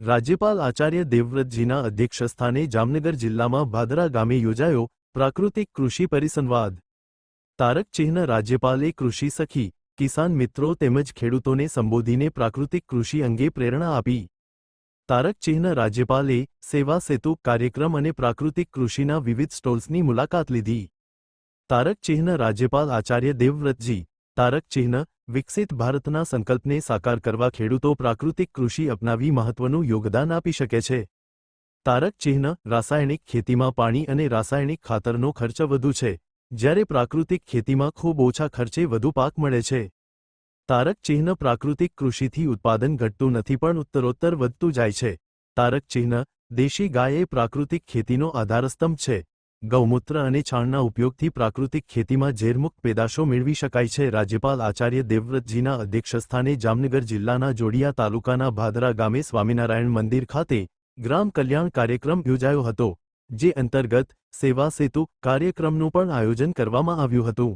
રાજ્યપાલ આચાર્ય દેવવ્રતજીના અધ્યક્ષસ્થાને જામનગર જિલ્લામાં ભાદરા ગામે યોજાયો પ્રાકૃતિક કૃષિ પરિસંવાદ. તારક ચિહ્ન રાજ્યપાલે કૃષિ સખી, કિસાન મિત્રો તેમજ ખેડૂતોને સંબોધીને પ્રાકૃતિક કૃષિ અંગે પ્રેરણા આપી. તારક ચિહ્ન રાજ્યપાલે સેવા સેતુ કાર્યક્રમ અને પ્રાકૃતિક કૃષિના વિવિધ સ્ટોલ્સની મુલાકાત લીધી. તારક ચિહ્ન રાજ્યપાલ આચાર્ય દેવવ્રતજી, તારક ચિહ્ન વિકસિત ભારતના સંકલ્પને સાકાર કરવા ખેડૂતો પ્રાકૃતિક કૃષિ અપનાવી મહત્વનું યોગદાન આપી શકે છે. તારક ચિહ્ન, રાસાયણિક ખેતીમાં પાણી અને રાસાયણિક ખાતરનો ખર્ચ વધુ છે, જ્યારે પ્રાકૃતિક ખેતીમાં ખૂબ ઓછા ખર્ચે વધુ પાક મળે છે. તારક ચિહ્ન પ્રાકૃતિક કૃષિથી ઉત્પાદન ઘટતું નથી પણ ઉત્તરોત્તર વધતું જાય છે. તારક ચિહ્ન, દેશી ગાય એ પ્રાકૃતિક ખેતીનો આધારસ્તંભ છે. ગૌમૂત્ર અને છાણના ઉપયોગથી પ્રાકૃતિક ખેતીમાં ઝેરમુક્ત પેદાશો મેળવી શકાય છે. રાજ્યપાલ આચાર્ય દેવવ્રતજીના અધ્યક્ષસ્થાને જામનગર જિલ્લાના જોડિયા તાલુકાના ભાદરા ગામે સ્વામિનારાયણ મંદિર ખાતે ગ્રામ કલ્યાણ કાર્યક્રમ યોજાયો હતો, જે અંતર્ગત સેવા સેતુ કાર્યક્રમનું પણ આયોજન કરવામાં આવ્યું હતું.